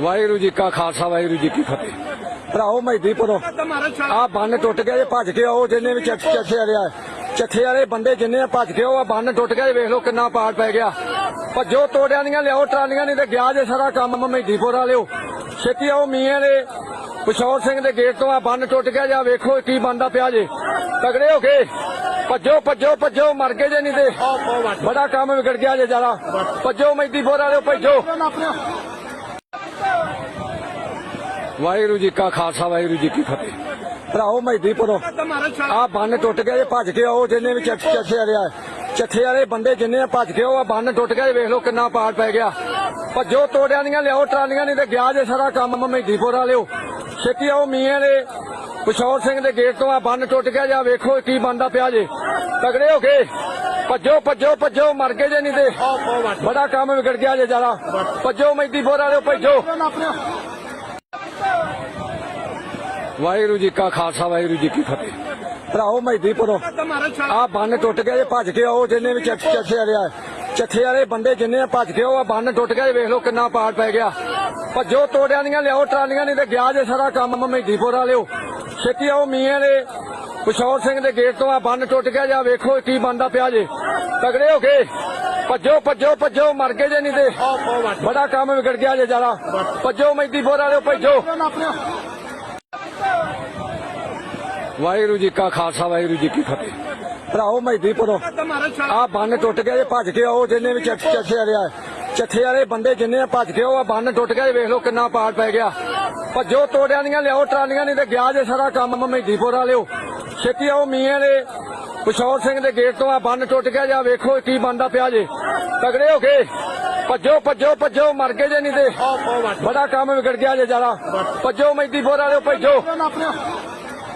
ਵਾਹਿਗੁਰੂ ਜੀ ਕਾ ਖਾਲਸਾ, ਵਾਹਿਗੁਰੂ ਜੀ ਕੀ ਫਤਿਹ। ਭਰਾਓ ਮਹਿਦੀਪੁਰੋਂ ਆ ਬੰਨ ਟੁੱਟ ਗਿਆ, ਜੇ ਭੱਜ ਕੇ ਆਓ, ਜਿੰਨੇ ਵੀ ਚੱਠ ਚੱਠੇ ਵਾਲੇ ਆ। ਵਾਲੇ ਬੰਦੇ ਜਿੰਨੇ ਆ ਭੱਜ ਕੇ ਆਓ ਆ ਬੰਨ ਟੁੱਟ ਗਿਆ ਵੇਖ ਲਓ ਕਿੰਨਾ ਪਾੜ ਪੈ ਗਿਆ। ਭੱਜੋ, ਤੋੜਿਆਂ ਦੀਆਂ ਲਿਆਓ, ਟਰਾਲੀਆਂ ਨਹੀਂ ਤੇ ਗਿਆ ਜੇ ਸਾਰਾ ਕੰਮ ਮਹਿਦੀਪੁਰ ਵਾਲਿਓ। ਛੇਤੀ ਆਓ ਮੀਆਂ ਦੇ ਪਿਸ਼ੌਰ ਸਿੰਘ ਦੇ ਗੇਟ ਤੋਂ ਆ ਬੰਨ ਟੁੱਟ ਗਿਆ, ਜਾਂ ਵੇਖੋ ਕੀ ਬੰਦਾ ਪਿਆ ਜੇ। ਤਗੜੇ ਹੋ ਕੇ, ਭੱਜੋ ਭੱਜੋ ਭੱਜੋ, ਮਰ ਗਏ ਜੇ ਨਹੀਂ ਤੇ। ਬੜਾ ਕੰਮ ਵਿਗੜ ਗਿਆ ਜੇ ਜ਼ਿਆਦਾ। ਭੱਜੋ ਮਹਿਦੀਪੁਰ ਵਾਲਿਓ, ਭੱਜੋ। ਵਾਹਿਗੁਰੂ ਜੀ ਕਾ ਖਾਲਸਾ, ਵਾਹਿਗੁਰੂ ਜੀ ਕੀ ਫਤਿਹ। ਭਰਾਓ ਮਹਿਦੀਪੁਰੋਂ ਆ ਬੰਨ ਟੁੱਟ ਗਿਆ, ਜੇ ਭੱਜ ਕੇ ਆਓ, ਜਿੰਨੇ ਵੀ ਚੱਠ ਚੱਠੇ ਵਾਲੇ ਆ। ਚੱਠੇ ਵਾਲੇ ਬੰਦੇ ਜਿੰਨੇ ਆ ਭੱਜ ਕੇ ਆਓ ਆ ਬੰਨ ਟੁੱਟ ਗਿਆ ਵੇਖ ਲਓ ਕਿੰਨਾ ਪਾੜ ਪੈ ਗਿਆ। ਭੱਜੋ, ਤੋੜਿਆਂ ਦੀਆਂ ਲਿਆਓ, ਟਰਾਲੀਆਂ ਨਹੀਂ ਤੇ ਗਿਆ ਜੇ ਸਾਰਾ ਕੰਮ ਮਹਿਦੀਪੁਰ ਵਾਲਿਓ। ਛੇਤੀ ਆਓ ਮੀਆਂ ਦੇ ਪਿਸ਼ੌਰ ਸਿੰਘ ਦੇ ਗੇਟ ਤੋਂ ਆ ਬੰਨ ਟੁੱਟ ਗਿਆ, ਜਾਂ ਵੇਖੋ ਕੀ ਬੰਦਾ ਪਿਆ ਜੇ। ਤਗੜੇ ਹੋ ਕੇ। ਭੱਜੋ ਭੱਜੋ ਭੱਜੋ, ਮਰ ਗਏ ਜੇ ਨਹੀਂ ਤੇ। ਬੜਾ ਕੰਮ ਵਿਗੜ ਗਿਆ ਜੇ ਜ਼ਿਆਦਾ। ਭੱਜੋ, ਮਹਿਦੀਪੁਰ ਵਾਲਿਓ, ਭੱਜੋ। ਵਾਹਿਗੁਰੂ ਜੀ ਕਾ ਖਾਲਸਾ ਵਾਹਿਗੁਰੂ ਜੀ ਕੀ ਫਤਿਹ। ਭਰਾਓ ਮਹਿਦੀਪੁਰੋਂ ਆ ਬੰਨ ਟੁੱਟ ਗਿਆ ਜੇ ਭੱਜ ਕੇ ਆਓ ਜਿੰਨੇ ਵੀ ਚੱਠ ਚੱਠੇ ਵਾਲੇ ਆ। ਚੱਠੇ ਵਾਲੇ ਬੰਦੇ ਜਿੰਨੇ ਆ ਭੱਜ ਕੇ ਆਓ ਆ ਬੰਨ ਟੁੱਟ ਗਿਆ ਵੇਖ ਲਓ ਕਿੰਨਾ ਪਾੜ ਪੈ ਗਿਆ। ਭੱਜੋ ਤੋੜਿਆਂ ਦੀਆਂ ਲਿਆਓ ਟਰਾਲੀਆਂ ਨਹੀਂ ਤੇ ਗਿਆ ਜੇ ਸਾਰਾ ਕੰਮ ਮਹਿਦੀਪੁਰ ਵਾਲਿਓ। ਛੇਤੀ ਆਓ ਮੀਆਂ ਦੇ ਪਿਸ਼ੌਰ ਸਿੰਘ ਦੇ ਗੇਟ ਤੋਂ ਆ ਬੰਨ ਟੁੱਟ ਗਿਆ ਜਾਂ ਵੇਖੋ ਕੀ ਬੰਦਾ ਪਿਆ ਜੇ। ਤਗੜੇ ਹੋ ਕੇ। ਭੱਜੋ ਭੱਜੋ ਭੱਜੋ ਮਰ ਗਏ ਜੇ ਨਹੀਂ ਤੇ। ਬੜਾ ਕੰਮ ਵਿਗੜ ਗਿਆ ਜੇ ਜ਼ਿਆਦਾ। ਭੱਜੋ ਮਹਿਦੀਪੁਰ ਵਾਲਿਓ ਭੱਜੋ। ਵਾਹਿਗੁਰੂ ਜੀ ਕਾ ਖਾਲਸਾ, ਵਾਹਿਗੁਰੂ ਜੀ ਕੀ ਫਤਿਹ। ਭਰਾਓ ਮਹਿਦੀਪੁਰੋਂ ਆ ਬੰਨ ਟੁੱਟ ਗਿਆ ਜੇ ਭੱਜ ਕੇ ਆਓ, ਜਿੰਨੇ ਵੀ ਚੱਠੇ ਵਾਲੇ ਚੱਠੇ ਵਾਲੇ ਬੰਦੇ ਜਿੰਨੇ ਭੱਜ ਕੇ ਆਓ ਆ ਬੰਨ ਟੁੱਟ ਗਿਆ ਵੇਖ ਲਓ ਕਿੰਨਾ ਪਾੜ ਪੈ ਗਿਆ। ਭੱਜੋ, ਤੋੜਿਆਂ ਦੀਆਂ ਲਿਆਓ, ਟਰਾਲੀਆਂ ਨਹੀਂ ਤੇ ਗਿਆ ਜੇ ਸਾਰਾ ਕੰਮ ਮਹਿਦੀਪੁਰ ਵਾਲਿਓ ਛੇਤੀ ਆਓ ਮੀਆਂ ਦੇ ਪਿਸ਼ੌਰ ਸਿੰਘ ਦੇ ਗੇਟ ਤੋਂ ਆ ਬੰਨ ਟੁੱਟ ਗਿਆ ਜਾਂ ਵੇਖੋ ਕੀ ਬੰਦਾ ਪਿਆ ਜੇ। ਤਗੜੇ ਹੋ ਕੇ। ਭੱਜੋ ਭੱਜੋ ਭੱਜੋ, ਮਰ ਗਏ ਜੇ ਨਹੀਂ ਤੇ। ਬੜਾ ਕੰਮ ਵਿਗੜ ਗਿਆ ਜੇ ਜ਼ਿਆਦਾ। ਭੱਜੋ ਮਹਿਦੀਪੁਰ ਵਾਲਿਓ ਭੱਜੋ।